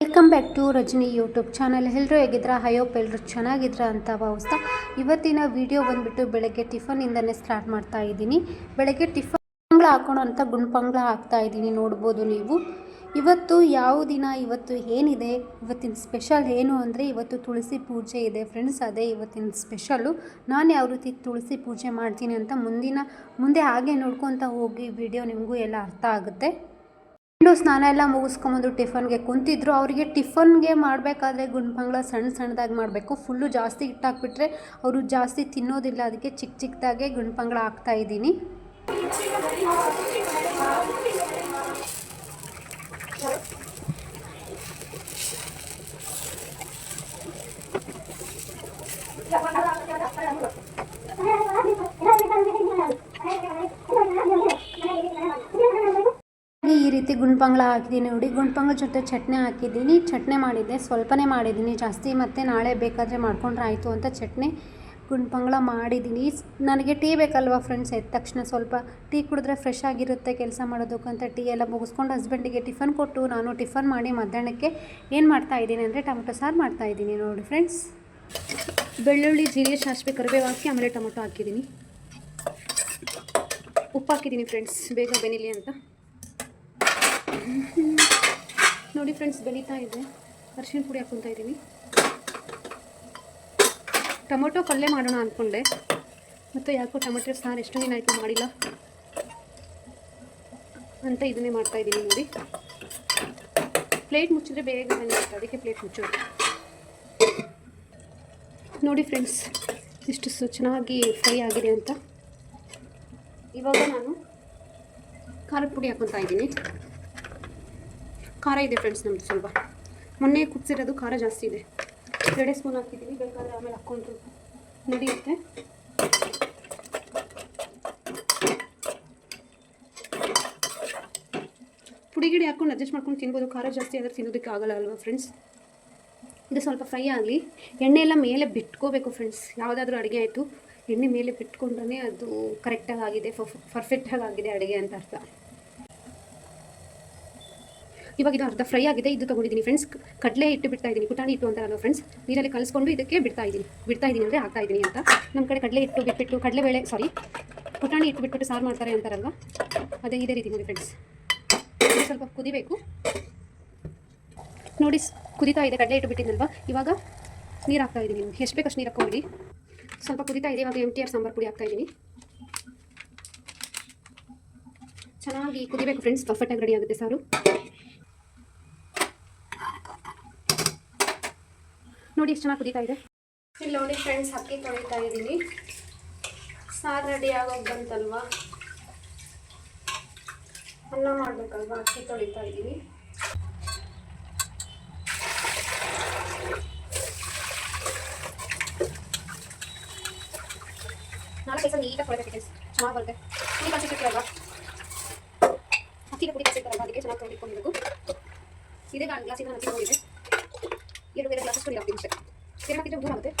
Welcome back to Rajini YouTube channel. ಎಲ್ಲರೂ ಹೇಗಿದ್ರ ಹಯೋಪ್ ಎಲ್ಲರೂ ಚೆನ್ನಾಗಿದ್ರ ಅಂತ ಭಾವಿಸ್ತಾ ಇವತ್ತಿನ ವಿಡಿಯೋ ಬಂದುಬಿಟ್ಟು ಬೆಳಗ್ಗೆ ಟಿಫನಿಂದನೇ ಸ್ಟಾರ್ಟ್ ಮಾಡ್ತಾ ಇದ್ದೀನಿ. ಬೆಳಗ್ಗೆ ಟಿಫನ್ ಪಂಗ್ಳ ಹಾಕೋಣ ಅಂತ ಗುಂಡ್ಪಂಗ್ಳ ಹಾಕ್ತಾ ಇದ್ದೀನಿ. ನೋಡ್ಬೋದು ನೀವು. ಇವತ್ತು ಯಾವ ದಿನ? ಇವತ್ತು ಏನಿದೆ? ಇವತ್ತಿನ ಸ್ಪೆಷಲ್ ಏನು ಅಂದರೆ ಇವತ್ತು ತುಳಸಿ ಪೂಜೆ ಇದೆ ಫ್ರೆಂಡ್ಸ್ ಅದೇ ಇವತ್ತಿನ ಸ್ಪೆಷಲ್ಲು ನಾನು ಯಾವ ರೀತಿ ತುಳಸಿ ಪೂಜೆ ಮಾಡ್ತೀನಿ ಅಂತ ಮುಂದಿನ, ಮುಂದೆ ಹಾಗೆ ನೋಡ್ಕೊತ ಹೋಗಿ ವಿಡಿಯೋ ನಿಮಗೂ ಎಲ್ಲ ಅರ್ಥ ಆಗುತ್ತೆ. ಗಂಡು ಸ್ನಾನ ಎಲ್ಲ ಮುಗಿಸ್ಕೊಂಬಂದು ಟಿಫನ್ಗೆ ಕುಂತಿದ್ರು. ಅವರಿಗೆ ಟಿಫನ್ಗೆ ಮಾಡಬೇಕಾದ್ರೆ ಗುಂಡ್ಪಂಗ್ಳ ಸಣ್ಣ ಸಣ್ಣದಾಗಿ ಮಾಡಬೇಕು. ಫುಲ್ಲು ಜಾಸ್ತಿ ಹಿಟ್ಟಾಕ್ಬಿಟ್ರೆ ಅವರು ಜಾಸ್ತಿ ತಿನ್ನೋದಿಲ್ಲ. ಅದಕ್ಕೆ ಚಿಕ್ಕ ಚಿಕ್ಕದಾಗೆ ಗುಂಡ್ಪಂಗ್ಳ ಹಾಕ್ತಾ ಇದ್ದೀನಿ ಈ ರೀತಿ ಗುಂಡ್ಪಂಗ್ಳ ಹಾಕಿದ್ದೀನಿ ನೋಡಿ. ಗುಂಡ್ಪಂಗ್ಳ ಜೊತೆ ಚಟ್ನಿ ಹಾಕಿದ್ದೀನಿ. ಚಟ್ನಿ ಮಾಡಿದ್ದೆ. ಸ್ವಲ್ಪನೇ ಮಾಡಿದ್ದೀನಿ. ಜಾಸ್ತಿ ಮತ್ತು ನಾಳೆ ಬೇಕಾದರೆ ಮಾಡ್ಕೊಂಡ್ರೆ ಆಯಿತು ಅಂತ ಚಟ್ನಿ ಗುಂಡ್ಪಂಗ್ಳ ಮಾಡಿದ್ದೀನಿ. ನನಗೆ ಟೀ ಬೇಕಲ್ವ ಫ್ರೆಂಡ್ಸ್? ಎದ್ದ ತಕ್ಷಣ ಸ್ವಲ್ಪ ಟೀ ಕುಡಿದ್ರೆ ಫ್ರೆಶ್ ಆಗಿರುತ್ತೆ ಕೆಲಸ ಮಾಡೋದಕ್ಕಂತ ಟೀ ಎಲ್ಲ ಮುಗಿಸ್ಕೊಂಡು ಹಸ್ಬೆಂಡಿಗೆ ಟಿಫನ್ ಕೊಟ್ಟು ನಾನು ಟಿಫನ್ ಮಾಡಿ ಮಧ್ಯಾಹ್ನಕ್ಕೆ ಏನು ಮಾಡ್ತಾ ಇದ್ದೀನಿ ಅಂದರೆ ಟೊಮೊಟೊ ಸಾರು ಮಾಡ್ತಾ ಇದ್ದೀನಿ ನೋಡಿ ಫ್ರೆಂಡ್ಸ್. ಬೆಳ್ಳುಳ್ಳಿ, ಜೀರಿಗೆ, ಸಾಸಿವೆ ಕರಿಬೇವು ಹಾಕಿ ಆಮೇಲೆ ಟೊಮೊಟೊ ಹಾಕಿದ್ದೀನಿ. ಉಪ್ಪು ಹಾಕಿದ್ದೀನಿ ಫ್ರೆಂಡ್ಸ್. ಬೇಗ ಬೆನಿಲಿ ಅಂತ. ನೋಡಿ ಫ್ರೆಂಡ್ಸ್ ಬೆಳೀತಾ ಇದೆ. ಅರಿಶಿನ ಪುಡಿ ಹಾಕ್ಕೊತಾ ಇದ್ದೀನಿ. ಟೊಮೊಟೊ ಪಲ್ಯ ಮಾಡೋಣ ಅಂದ್ಕೊಂಡೆ ಮತ್ತು ಯಾಕೋ ಟೊಮೊಟೊ ಸಾರು ಎಷ್ಟು ದಿನ ಆಯಿತು ಮಾಡಿಲ್ಲ. ಅಂತ ಇದನ್ನೇ ಮಾಡ್ತಾ ಇದ್ದೀನಿ ನೋಡಿ. ಪ್ಲೇಟ್ ಮುಚ್ಚಿದ್ರೆ ಬೇಗ ಬಂದಿರುತ್ತೆ ಅದಕ್ಕೆ ಪ್ಲೇಟ್ ಮುಚ್ಚೋದು. ನೋಡಿ ಫ್ರೆಂಡ್ಸ್ ಇಷ್ಟು ಸು, ಚೆನ್ನಾಗಿ ಫ್ರೈ ಆಗಿದೆ ಅಂತ. ಇವಾಗ ನಾನು ಖಾರದ ಪುಡಿ ಹಾಕ್ಕೊತಾ ಇದ್ದೀನಿ. ಖಾರ ಇದೆ ಫ್ರೆಂಡ್ಸ್ ನಮ್ಮದು ಸ್ವಲ್ಪ. ಮೊನ್ನೆ ಕುದಿಸಿರೋದು ಖಾರ ಜಾಸ್ತಿ ಇದೆ. ಎರಡೇ ಸ್ಪೂನ್ ಹಾಕಿದ್ದೀವಿ ಬೇಕಾದರೆ ಆಮೇಲೆ ಹಾಕ್ಕೊಂಡು ನಡೆಯುತ್ತೆ. ಪುಡಿಗಿಡಿ ಹಾಕ್ಕೊಂಡು ಅಡ್ಜಸ್ಟ್ ಮಾಡ್ಕೊಂಡು ತಿನ್ಬೋದು. ಖಾರ ಜಾಸ್ತಿ ಆದರೆ ತಿನ್ನೋದಕ್ಕೆ ಆಗಲ್ಲ ಅಲ್ವಾ ಫ್ರೆಂಡ್ಸ್ ಇದು ಸ್ವಲ್ಪ ಫ್ರೈ ಆಗಲಿ. ಎಣ್ಣೆ ಎಲ್ಲ ಮೇಲೆ ಬಿಟ್ಕೋಬೇಕು ಫ್ರೆಂಡ್ಸ್ ಯಾವುದಾದ್ರೂ ಅಡುಗೆ ಆಯಿತು. ಎಣ್ಣೆ ಮೇಲೆ ಬಿಟ್ಕೊಂಡ್ರೆ ಅದು ಕರೆಕ್ಟಾಗಿ ಆಗಿದೆ ಪರ್ಫೆಕ್ಟಾಗಿ ಆಗಿದೆ ಅಡುಗೆ ಅಂತ ಅರ್ಥ. ಇವಾಗ ಇದು ಅರ್ಧ ಫ್ರೈ ಆಗಿದೆ, ಇದು ತೊಗೊಂಡಿದ್ದೀನಿ. ಫ್ರೆಂಡ್ಸ್ ಕಡಲೆ ಇಟ್ಟು ಬಿಡ್ತಾ ಇದ್ದೀನಿ. ಪುಟಾಣಿ ಇಟ್ಟು ಅಂತಾರಲ್ಲ ಫ್ರೆಂಡ್ಸ್ ನೀರಲ್ಲಿ ಕಲಿಸ್ಕೊಂಡು ಇದಕ್ಕೆ ಬಿಡ್ತಾ ಇದ್ದೀನಿ. ಬಿಡ್ತಾ ಇದ್ದೀನಿ ಅಂದರೆ ಹಾಕ್ತಾ ಇದ್ದೀನಿ ಅಂತ. ನಮ್ಮ ಕಡೆ ಕಡಲೆ ಇಟ್ಟು ಬಿಟ್ಬಿಟ್ಟು ಕಡಲೆಬೇಳೆ ಸಾರಿ ಪುಟಾಣಿ ಇಟ್ಟು ಬಿಟ್ಬಿಟ್ಟು ಸಾರು ಮಾಡ್ತಾರೆ ಅಂತಾರಲ್ವ? ಅದೇ ಇದೇ ರೀತಿ ನೋಡಿ ಫ್ರೆಂಡ್ಸ್ ಸ್ವಲ್ಪ ಕುದಿಬೇಕು. ನೋಡಿ ಕುದಿತಾ ಇದೆ, ಕಡಲೆ ಇಟ್ಟು ಬಿಟ್ಟಿದ್ದಲ್ವ ಇವಾಗ ನೀರು ಹಾಕ್ತಾ ಇದ್ದೀನಿ. ಎಷ್ಟು ಬೇಕಷ್ಟು ನೀರು ಹಾಕ್ಕೊಂಬಿಡಿ ಸ್ವಲ್ಪ ಕುದಿತಾ ಇದೆ, ಇವಾಗ ಎಂ ಟಿ ಆರ್ ಸಾಂಬಾರು ಪುಡಿ ಹಾಕ್ತಾ ಇದ್ದೀನಿ. ಚೆನ್ನಾಗಿ ಕುದಿಬೇಕು ಫ್ರೆಂಡ್ಸ್ ಪರ್ಫೆಕ್ಟಾಗಿ ರೆಡಿ ಆಗುತ್ತೆ ಸಾರು. ನೋಡಿ ಎಷ್ಟು ಚೆನ್ನಾಗಿ ಕುದೀತಾ ಇದೆ. ಇಲ್ಲಿ ನೋಡಿ ಫ್ರೆಂಡ್ಸ್ ಅಕ್ಕಿ ತೊಳಿತಾ ಇದ್ದೀನಿ ಸಾರು ರೆಡಿ ಆಗೋಗಿ ಬಂತಲ್ವಾ? ಅನ್ನ ಮಾಡಬೇಕಲ್ವಾ? ಅಕ್ಕಿ ತೊಳಿತಾ ಇದ್ದೀನಿ ನಾಲ್ಕು ಕೆಲಸ ನೀಟಾಗಿ ತೊಳಿಬೇಕು ಚೆನ್ನಾಗಿ ಬರುತ್ತೆ. ನೀರು ಕಲಿಸಿರ್ತೀರಲ್ವಾ ಅಕ್ಕಿಗೆ ಪುಡಿ ಕಲಿಸಿರ್ತಾರಲ್ವಾ? ಅದಕ್ಕೆ ಚೆನ್ನಾಗಿ ತೊಳಿಕೊಂಡಿರಬೇಕು ಇದೇ ಗ್ಲಾಸಿನ ಹಚ್ಚಿ ಹೋಗಿದೆ ಎರಡು ಬೇರೆ ಗ್ಲಾಸಸ್ ನೀರು ಹಾಕ್ತೀನಿ ಅಷ್ಟೇ ಬೇರೆ ಹಾಕಿದ್ರೆ ಊರ ಆಗುತ್ತೆ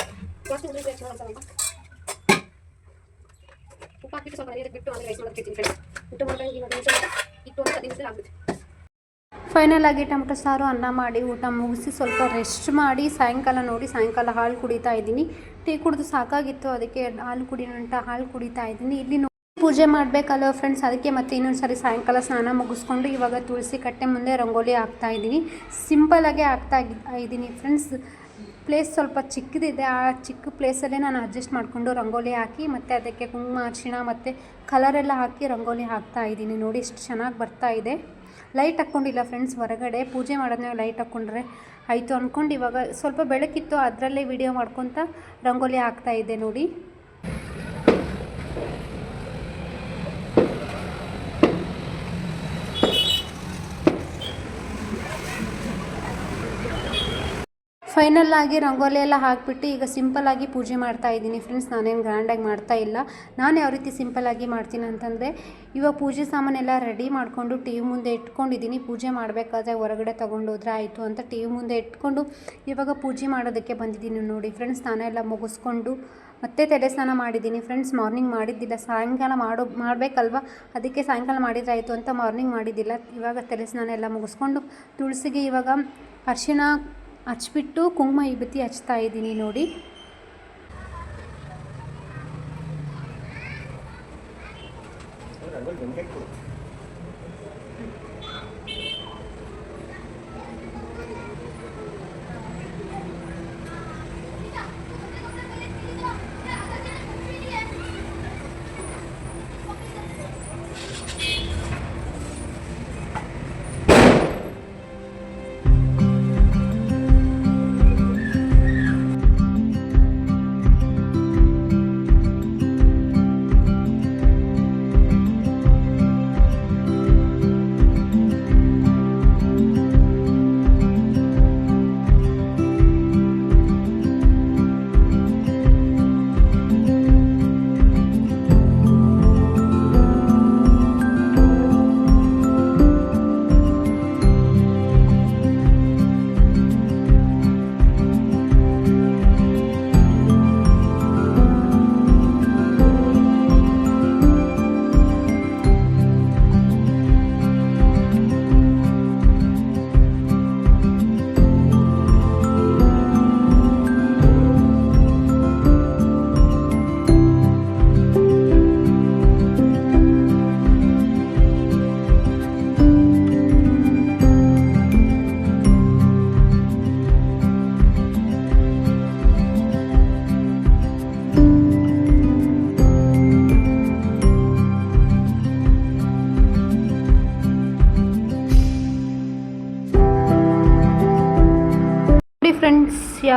ಜಾಸ್ತಿ ಉಳಿದ್ರೆ ಚೆನ್ನಾಗಿ ಅನ್ಸಲ್ಲ ಉಪ್ಪು ಹಾಕಿಟ್ಟು ಸ್ವಲ್ಪ ನೀರಿಗೆ ಬಿಟ್ಟು ಆಮೇಲೆ ರೈಸ್ ಮಾಡೋದಕ್ಕೆ ಫ್ರೆಂಡ್ಸ್ ಊಟ ಮಾಡ್ದಂಗೆ ಇವಾಗ ನಿಮಿಷ ಇಟ್ಟು ಒಂದು ಹತ್ತು ನಿಮಿಷ ಆಗುತ್ತೆ ಫೈನಲ್ ಆಗಿ ಟೊಮೊಟೊ ಸಾರು ಅನ್ನ ಮಾಡಿ, ಊಟ ಮುಗಿಸಿ ಸ್ವಲ್ಪ ರೆಸ್ಟ್ ಮಾಡಿ, ಸಾಯಂಕಾಲ ನೋಡಿ, ಸಾಯಂಕಾಲ ಹಾಲು ಕುಡಿತಾ ಇದ್ದೀನಿ. ಟೀ ಕುಡಿದು ಸಾಕಾಗಿತ್ತು, ಅದಕ್ಕೆ ಹಾಲು ಕುಡಿಯೋಣ ಅಂತ ಹಾಲು ಕುಡಿತಾ ಇದ್ದೀನಿ. ಇಲ್ಲಿ ಪೂಜೆ ಮಾಡಬೇಕಲ್ಲ ಫ್ರೆಂಡ್ಸ್ ಅದಕ್ಕೆ ಮತ್ತೆ ಇನ್ನೊಂದು ಸಾರಿ ಸಾಯಂಕಾಲ ಸ್ನಾನ ಮುಗಿಸ್ಕೊಂಡು ಇವಾಗ ತುಳಸಿ ಕಟ್ಟೆ ಮುಂದೆ ರಂಗೋಲಿ ಹಾಕ್ತಾ ಇದ್ದೀನಿ. ಸಿಂಪಲಾಗೆ ಹಾಕ್ತಾ ಇದ್ದೀನಿ ಫ್ರೆಂಡ್ಸ್ ಪ್ಲೇಸ್ ಸ್ವಲ್ಪ ಚಿಕ್ಕದಿದೆ. ಆ ಚಿಕ್ಕ ಪ್ಲೇಸಲ್ಲೇ ನಾನು ಅಡ್ಜಸ್ಟ್ ಮಾಡಿಕೊಂಡು ರಂಗೋಲಿ ಹಾಕಿ ಮತ್ತು ಅದಕ್ಕೆ ಕುಂಕುಮ, ಅರಿಶಿಣ ಮತ್ತು ಕಲರೆಲ್ಲ ಹಾಕಿ ರಂಗೋಲಿ ಹಾಕ್ತಾ ಇದ್ದೀನಿ. ನೋಡಿ ಎಷ್ಟು ಚೆನ್ನಾಗಿ ಬರ್ತಾ ಇದೆ. ಲೈಟ್ ಹಾಕ್ಕೊಂಡಿಲ್ಲ ಫ್ರೆಂಡ್ಸ್ ಹೊರಗಡೆ. ಪೂಜೆ ಮಾಡೋದ್ನಾಗ ಲೈಟ್ ಹಾಕ್ಕೊಂಡ್ರೆ ಆಯಿತು ಅಂದ್ಕೊಂಡು ಇವಾಗ ಸ್ವಲ್ಪ ಬೆಳಕಿತ್ತು, ಅದರಲ್ಲೇ ವಿಡಿಯೋ ಮಾಡ್ಕೊತ ರಂಗೋಲಿ ಹಾಕ್ತಾ ಇದ್ದೆ ನೋಡಿ. ಫೈನಲ್ ಆಗಿ ರಂಗೋಲಿ ಎಲ್ಲ ಹಾಕ್ಬಿಟ್ಟು ಈಗ ಸಿಂಪಲ್ ಆಗಿ ಪೂಜೆ ಮಾಡ್ತಾ ಇದ್ದೀನಿ ಫ್ರೆಂಡ್ಸ್ ನಾನೇನು ಗ್ರ್ಯಾಂಡಾಗಿ ಮಾಡ್ತಾ ಇಲ್ಲ. ನಾನು ಯಾವ ರೀತಿ ಸಿಂಪಲ್ ಆಗಿ ಮಾಡ್ತೀನಿ ಅಂತಂದರೆ, ಇವಾಗ ಪೂಜೆ ಸಾಮಾನೆಲ್ಲ ರೆಡಿ ಮಾಡಿಕೊಂಡು ಟಿ ವಿ ಮುಂದೆ ಇಟ್ಕೊಂಡಿದ್ದೀನಿ. ಪೂಜೆ ಮಾಡಬೇಕಾದ್ರೆ ಹೊರಗಡೆ ತೊಗೊಂಡೋದ್ರೆ ಆಯಿತು ಅಂತ ಟಿ ವಿ ಮುಂದೆ ಇಟ್ಕೊಂಡು ಇವಾಗ ಪೂಜೆ ಮಾಡೋದಕ್ಕೆ ಬಂದಿದ್ದೀನಿ ನೋಡಿ ಫ್ರೆಂಡ್ಸ್ ನಾನೆಲ್ಲ ಮುಗಿಸ್ಕೊಂಡು ಮತ್ತೆ ತಲೆ ಸ್ನಾನ ಮಾಡಿದ್ದೀನಿ ಫ್ರೆಂಡ್ಸ್ ಮಾರ್ನಿಂಗ್ ಮಾಡಿದ್ದಿಲ್ಲ, ಸಾಯಂಕಾಲ ಮಾಡೋ, ಮಾಡಬೇಕಲ್ವ? ಅದಕ್ಕೆ ಸಾಯಂಕಾಲ ಮಾಡಿದ್ರೆ ಆಯಿತು ಅಂತ ಮಾರ್ನಿಂಗ್ ಮಾಡಿದ್ದಿಲ್ಲ. ಇವಾಗ ತಲೆ ಸ್ನಾನ ಎಲ್ಲ ಮುಗಿಸ್ಕೊಂಡು ತುಳಸಿಗೆ ಇವಾಗ ಅರಿಶಿಣ ಹಚ್ಬಿಟ್ಟು ಕುಂಕುಮ ವಿಭೂತಿ ಹಚ್ತಾ ಇದ್ದೀನಿ ನೋಡಿ.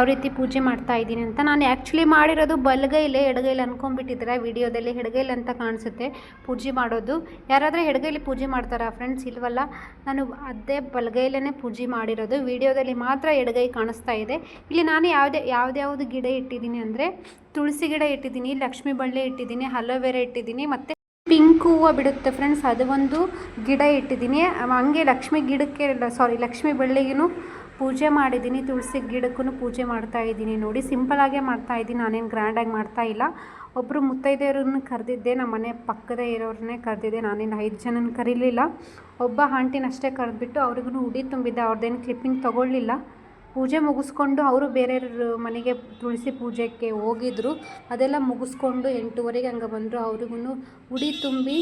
ಯಾವ ರೀತಿ ಪೂಜೆ ಮಾಡ್ತಾ ಇದ್ದೀನಿ ಅಂತ. ನಾನು ಆ್ಯಕ್ಚುಲಿ ಮಾಡಿರೋದು ಬಲಗೈಲೆ ಎಡಗೈಲಿ ಅನ್ಕೊಂಡ್ಬಿಟ್ಟಿದ್ರೆ ವಿಡಿಯೋದಲ್ಲಿ? ಎಡಗೈಲಿ ಅಂತ ಕಾಣಿಸುತ್ತೆ ಪೂಜೆ ಮಾಡೋದು. ಯಾರಾದರೂ ಎಡಗೈಲಿ ಪೂಜೆ ಮಾಡ್ತಾರಾ ಫ್ರೆಂಡ್ಸ್ ಇಲ್ವಲ್ಲ? ನಾನು ಅದೇ ಬಲಗೈಲೇ ಪೂಜೆ ಮಾಡಿರೋದು. ವಿಡಿಯೋದಲ್ಲಿ ಮಾತ್ರ ಎಡಗೈ ಕಾಣಿಸ್ತಾ ಇದೆ. ಇಲ್ಲಿ ನಾನು ಯಾವುದೇ, ಯಾವುದ್ಯಾವುದು ಗಿಡ ಇಟ್ಟಿದ್ದೀನಿ ಅಂದರೆ ತುಳಸಿ ಗಿಡ ಇಟ್ಟಿದ್ದೀನಿ, ಲಕ್ಷ್ಮಿ ಬಳ್ಳಿ ಇಟ್ಟಿದ್ದೀನಿ ಅಲೋವೆರಾ ಇಟ್ಟಿದ್ದೀನಿ, ಮತ್ತು ಪಿಂಕ್ ಹೂವು ಬಿಡುತ್ತೆ ಫ್ರೆಂಡ್ಸ್ ಅದು ಒಂದು ಗಿಡ ಇಟ್ಟಿದ್ದೀನಿ. ಹಂಗೆ ಲಕ್ಷ್ಮಿ ಗಿಡಕ್ಕೆ ಸಾರಿ ಲಕ್ಷ್ಮಿ ಬಳ್ಳಿಗೂ ಪೂಜೆ ಮಾಡಿದ್ದೀನಿ, ತುಳಸಿ ಗಿಡಕ್ಕೂ ಪೂಜೆ ಮಾಡ್ತಾ ಇದ್ದೀನಿ ನೋಡಿ ಸಿಂಪಲಾಗೇ ಮಾಡ್ತಾ ಇದ್ದೀನಿ, ನಾನೇನು ಗ್ರ್ಯಾಂಡಾಗಿ ಮಾಡ್ತಾ ಇಲ್ಲ. ಒಬ್ಬರು ಮುತ್ತೈದೆಯವ್ರನ್ನ ಕರೆದಿದ್ದೆ, ನಮ್ಮ ಮನೆ ಪಕ್ಕದೇ ಇರೋರನ್ನೇ ಕರೆದಿದ್ದೆ ನಾನೇನು ಐದು ಜನನ ಕರೀಲಿಲ್ಲ. ಒಬ್ಬ ಆಂಟಿನಷ್ಟೇ ಕರೆದ್ಬಿಟ್ಟು ಅವ್ರಿಗೂ ಉಡಿ ತುಂಬಿದ್ದೆ ಅವ್ರದ್ದೇನು ಕ್ಲಿಪ್ಪಿಂಗ್ ತೊಗೊಳ್ಳಿಲ್ಲ. ಪೂಜೆ ಮುಗಿಸ್ಕೊಂಡು ಅವರು ಬೇರೆಯವ್ರ ಮನೆಗೆ ತುಳಸಿ ಪೂಜೆಗೆ ಹೋಗಿದ್ರು. ಅದೆಲ್ಲ ಮುಗಿಸ್ಕೊಂಡು ಎಂಟೂವರೆಗೆ ಹಂಗೆ ಬಂದರು ಅವ್ರಿಗೂ ಉಡಿ ತುಂಬಿ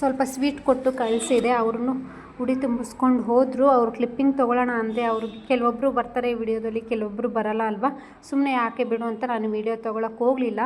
ಸ್ವಲ್ಪ ಸ್ವೀಟ್ ಕೊಟ್ಟು ಕಳಿಸಿದೆ ಅವ್ರನ್ನು ಉಡಿ ತುಂಬಿಸ್ಕೊಂಡು ಹೋದರು, ಅವ್ರು ಕ್ಲಿಪ್ಪಿಂಗ್ ತೊಗೊಳ್ಳೋಣ ಅಂದೆ. ಅವ್ರಿಗೆ ಕೆಲವೊಬ್ಬರು ಬರ್ತಾರೆ ವಿಡಿಯೋದಲ್ಲಿ ಕೆಲವೊಬ್ಬರು ಬರಲ್ಲ ಅಲ್ವಾ? ಸುಮ್ಮನೆ ಯಾಕೆ ಬಿಡು ಅಂತ ನಾನು ವಿಡಿಯೋ ತೊಗೊಳಕ್ಕೆ ಹೋಗಲಿಲ್ಲ.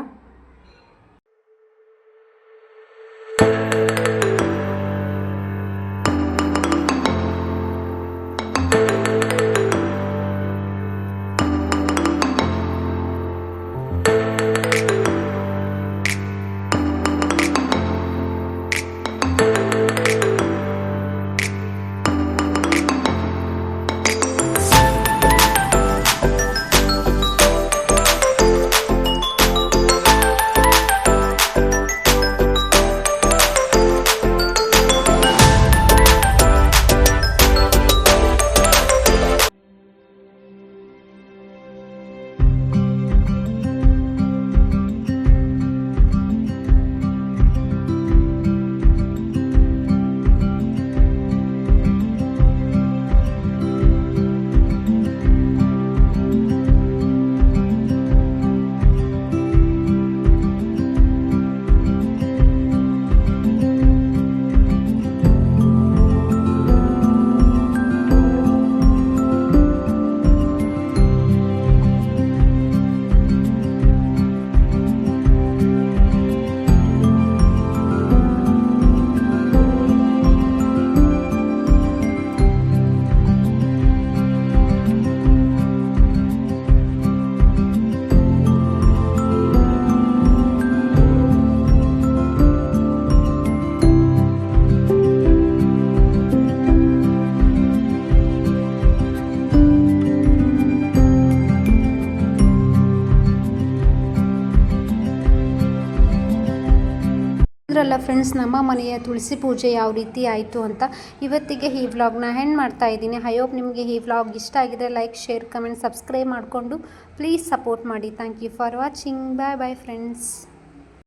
ನೋಡಿದ್ರಲ್ಲ ಫ್ರೆಂಡ್ಸ್ ನಮ್ಮ ಮನೆಯ ತುಳಸಿ ಪೂಜೆ ಯಾವ ರೀತಿ ಆಯಿತು ಅಂತ ಇವತ್ತಿಗೆ ಈ ವ್ಲಾಗ್ನ ಹೆಂಡ್ ಮಾಡ್ತಾ ಇದ್ದೀನಿ. ಐ ಹೋಪ್ ನಿಮಗೆ ಈ ವ್ಲಾಗ್ ಇಷ್ಟ ಆಗಿದ್ರೆ ಲೈಕ್ ಶೇರ್ ಕಮೆಂಟ್ ಸಬ್ಸ್ಕ್ರೈಬ್ ಮಾಡಿಕೊಂಡು ಪ್ಲೀಸ್ ಸಪೋರ್ಟ್ ಮಾಡಿ. Thank you for watching bye bye friends